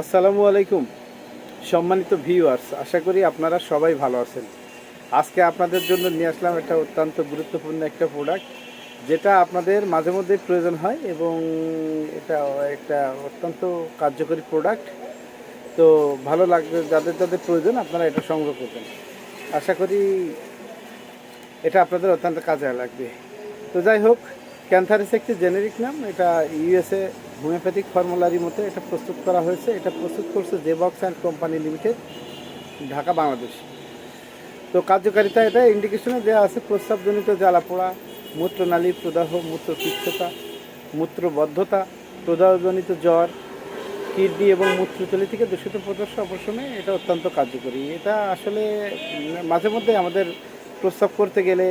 আসসালামু আলাইকুম, সম্মানিত ভিউয়ার্স আশা করি আপনারা সবাই ভালো আছেন। আজকে আপনাদের জন্য নিয়ে আসলাম একটা অত্যন্ত গুরুত্বপূর্ণ একটা প্রোডাক্ট যেটা আপনাদের মাঝে মধ্যে প্রয়োজন হয় এবং এটা একটা অত্যন্ত কার্যকরী প্রোডাক্ট তো ভালো লাগবে, যাদের যাদের প্রয়োজন আপনারা এটা সংগ্রহ করবেন। আশা করি এটা আপনাদের অত্যন্ত কাজে লাগবে। তো যাই হোক ক্যান্থারিস একটি জেনেরিক নাম। এটা ইউএসএ হোমিওপ্যাথিক ফর্মুলারি মতো এটা প্রস্তুত করা হয়েছে। এটা প্রস্তুত করছে Jbox and company limited Dhaka, Bangladesh. তো কার্যকারিতা এটা ইন্ডিকেশনে দেওয়া আছে প্রস্রাবজনিত জ্বালাপোড়া মূত্রনালীর প্রদাহ মূত্রপিচ্ছতা মূত্রবদ্ধতা, প্রদাহজনিত জ্বর, কিডনি এবং মূত্রতলি থেকে দূষিত পদার্থ অপসারণে এটা অত্যন্ত কার্যকরী। এটা আসলে মাঝে মধ্যে আমাদের প্রস্রাব করতে গেলে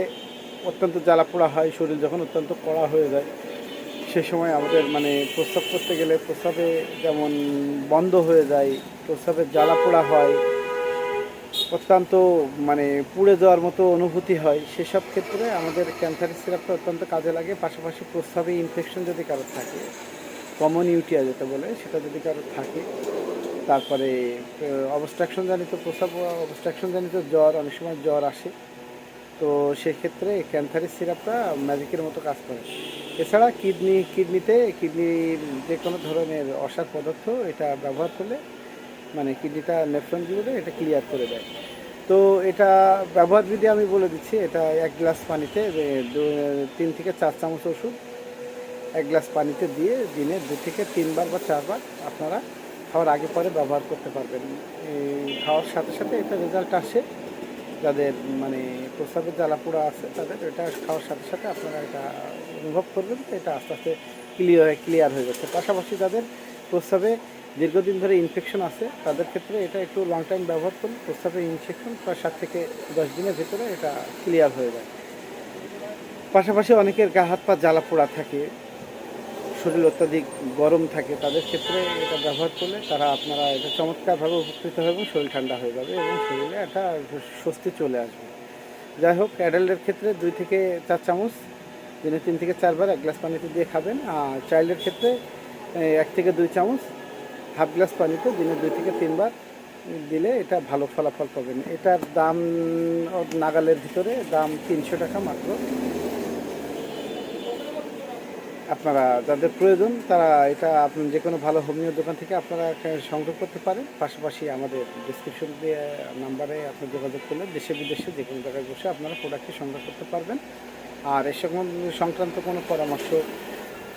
অত্যন্ত জ্বালা পোড়া হয়, শরীর যখন অত্যন্ত কড়া হয়ে যায়, সে সময় আমাদের মানে প্রস্রাব করতে গেলে প্রস্রাবে যেমন বন্ধ হয়ে যায় প্রস্রাবের জ্বালাপোড়া হয়, অত্যন্ত মানে পুড়ে যাওয়ার মতো অনুভূতি হয়, সেসব ক্ষেত্রে আমাদের ক্যান্সারের সিরাপটা অত্যন্ত কাজে লাগে। পাশাপাশি প্রস্রাবে ইনফেকশন যদি কারোর থাকে কমন ইউটিয়া যেটা বলে, সেটা যদি কারোর থাকে, তারপরে অবস্ট্রাকশন জানিত প্রস্রাব অবস্ট্রাকশন জানিত জ্বর, অনেক সময় জ্বর আসে। তো সেক্ষেত্রে ক্যান্সারের সিরাপটা ম্যাজিকের মতো কাজ করে। এছাড়া কিডনি, কিডনিতে কিডনির যে কোনো ধরনের অসার পদার্থ এটা ব্যবহার করলে মানে কিডনিটা নেফ্রনগুলোতে এটা ক্লিয়ার করে দেয়। তো এটা ব্যবহার বিধি আমি বলে দিচ্ছি, এটা এক গ্লাস পানিতে তিন থেকে চার চামচ ওষুধ এক গ্লাস পানিতে দিয়ে দিনে দু থেকে তিনবার বা চারবার আপনারা খাওয়ার আগে পরে ব্যবহার করতে পারবেন। খাওয়ার সাথে সাথে এটা রেজাল্ট আসে যাদের মানে প্রস্রাবের জ্বালাপোড়া আছে তাদের, এটা খাওয়ার সাথে সাথে আপনারা এটা অনুভব করবেন তো এটা আস্তে আস্তে ক্লিয়ার ক্লিয়ার হয়ে যাচ্ছে। পাশাপাশি যাদের প্রস্রাবে দীর্ঘদিন ধরে ইনফেকশন আছে, তাদের ক্ষেত্রে এটা একটু লং টাইম ব্যবহার করলে প্রস্রাবের ইনফেকশন প্রায় সাত থেকে দশ দিনের ভেতরে এটা ক্লিয়ার হয়ে যায়। পাশাপাশি অনেকের গা হাত পা জ্বালা পোড়া থাকে শরীর অত্যাধিক গরম থাকে, তাদের ক্ষেত্রে এটা ব্যবহার করলে তারা আপনারা এটা চমৎকারভাবে উপকৃত হবে এবং শরীর ঠান্ডা হয়ে যাবে এবং শরীরে একটা স্বস্তি চলে আসবে। যাই হোক অ্যাডাল্টের ক্ষেত্রে দুই থেকে চার চামচ, দিনে তিন থেকে চারবার এক গ্লাস পানিতে দিয়ে খাবেন। আর চাইল্ডের ক্ষেত্রে এক থেকে দুই চামচ, হাফ গ্লাস পানিতে দিনে দুই থেকে তিনবার দিলে এটা ভালো ফলাফল পাবেন। এটার দাম নাগালের ভিতরে দাম তিনশো টাকা মাত্র। আপনারা যাদের প্রয়োজন, তারা এটা আপনি যে কোনো ভালো হোমিও দোকান থেকে আপনারা সংগ্রহ করতে পারেন। পাশাপাশি আমাদের ডিসক্রিপশন দিয়ে নাম্বারে আপনি যোগাযোগ করলে দেশে, বিদেশে যে কোনো জায়গায় বসে আপনারা প্রোডাক্টটি সংগ্রহ করতে পারবেন। আর এ সংক্রান্ত কোনো পরামর্শ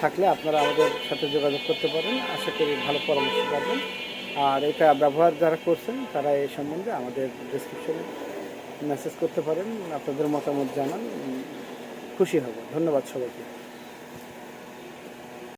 থাকলে আপনারা আমাদের সাথে যোগাযোগ করতে পারেন। আশা করি ভালো পরামর্শ পাবেন। আর এটা ব্যবহার যারা করছেন, তারা এই সম্বন্ধে আমাদের ডিসক্রিপশনে মেসেজ করতে পারেন। আপনাদের মতামত জানান। খুশি হব। ধন্যবাদ সবাইকে।